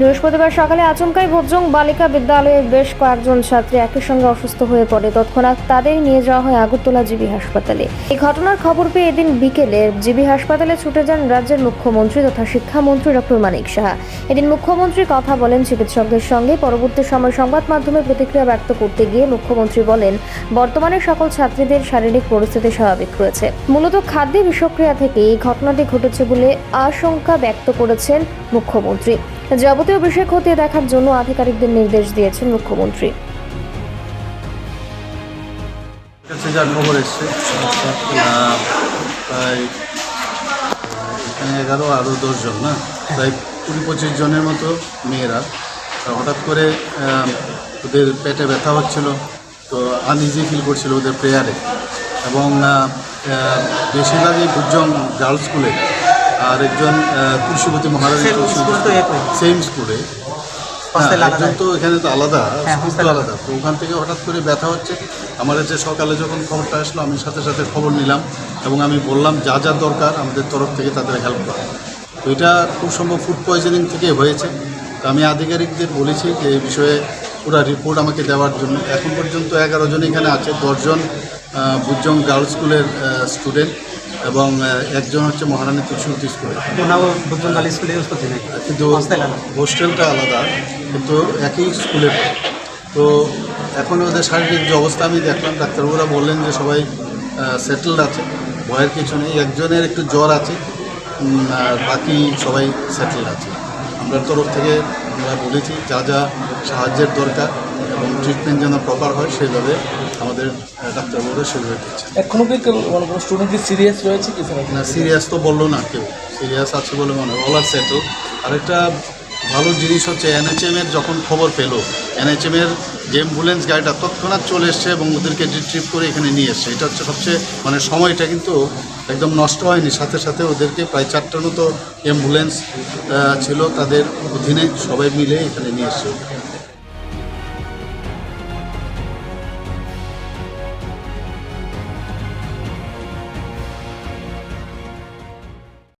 বৃহস্পতিবার সকালে আচমকাই ভোজং বালিকা বিদ্যালয়ের বেশ কয়েকজন ছাত্রী একই সঙ্গে অসুস্থ হয়ে পড়ে। তৎক্ষণাৎ তাদের নিয়ে যাওয়া হয় আগরতলা জিবি হাসপাতালে। এই ঘটনার খবর পেয়ে এদিন বিকেলে জিবি হাসপাতালে ছুটে যান রাজ্যের মুখ্যমন্ত্রী তথা শিক্ষামন্ত্রী ডক্টর মানিক সাহা। এদিন মুখ্যমন্ত্রী কথা বলেন চিকিৎসকদের সঙ্গে। পরবর্তী সময় সংবাদ মাধ্যমে প্রতিক্রিয়া ব্যক্ত করতে গিয়ে মুখ্যমন্ত্রী বলেন, বর্তমানে সকল ছাত্রীদের শারীরিক পরিস্থিতি স্বাভাবিক রয়েছে। মূলত খাদ্যে বিষক্রিয়া থেকে এই ঘটনাটি ঘটেছে বলে আশঙ্কা ব্যক্ত করেছেন মুখ্যমন্ত্রী। যাবতীয় বিষয় খতিয়ে দেখার জন্য আধিকারিকদের নির্দেশ দিয়েছেন মুখ্যমন্ত্রী। কাছে যা প্রায়, এখানে এগারো আরও দশজন, না? প্রায় কুড়ি, পঁচিশ জনের মতো মেয়েরা। হঠাৎ করে ওদের পেটে ব্যথা হচ্ছিল, তো আনইজি ফিল করছিল ওদের প্রেয়ারে। এবং বেশিরভাগই ভুজং গার্লস স্কুলে। আর একজন তুলসীবতী মহারাজ। সেম স্কুলে হ্যাঁ। একজন তো এখানে তো আলাদা হ্যাঁ, স্কুল তো আলাদা। তো ওখান থেকে হঠাৎ করে ব্যথা হচ্ছে। আমার কাছে সকালে যখন খবরটা আসলো আমি সাথে সাথে খবর নিলাম এবং আমি বললাম যা যা দরকার আমাদের তরফ থেকে তাদের হেল্প করা। তো এটা খুব সম্ভব ফুড পয়জনিং থেকে হয়েছে। তো আমি আধিকারিকদের বলেছি যে এই বিষয়ে পুরো রিপোর্ট আমাকে দেওয়ার জন্য। এখন পর্যন্ত এগারো জন এখানে আছে দশজন বুজং গার্লস স্কুলের স্টুডেন্ট এবং একজন হচ্ছে মহারানী তুলসী স্কুলে কিন্তু হোস্টেলটা আলাদা কিন্তু একই স্কুলে। তো এখন ওদের শারীরিক যে অবস্থা আমি দেখলাম ডাক্তারবাবুরা বললেন যে সবাই সেটেলড আছে ভয়ের কিছু নেই। একজনের একটু জ্বর আছে আর বাকি সবাই সেটেলড আছে। আমরা তরফ থেকে আমরা বলেছি যা যা সাহায্যের দরকার এবং ট্রিটমেন্ট যেন প্রপার হয় সেইভাবে আমাদের ডাক্তারবাবুরা সেভাবে দিচ্ছে এখনও কি মানে কোনো স্টুডেন্ট কি সিরিয়াস রয়েছে কি স্যার না সিরিয়াস তো বলল না কেউ। সিরিয়াস আছে বলে মনে হয় অল আর সেটেল আরেকটা ভালো জিনিস হচ্ছে এনএচএমের যখন খবর পেল এনএচএম এর যে অ্যাম্বুলেন্স গাড়িটা তৎক্ষণাৎ চলে এসছে এবং ওদেরকে রিট্রিভ করে এখানে নিয়ে এসছে এটা হচ্ছে সবচেয়ে মানে সময়টা কিন্তু একদম নষ্ট হয়নি। সাথে সাথে ওদেরকে প্রায় চারটার মতো অ্যাম্বুলেন্স ছিল তাদের অধীনে সবাই মিলে এখানে নিয়ে এসছে।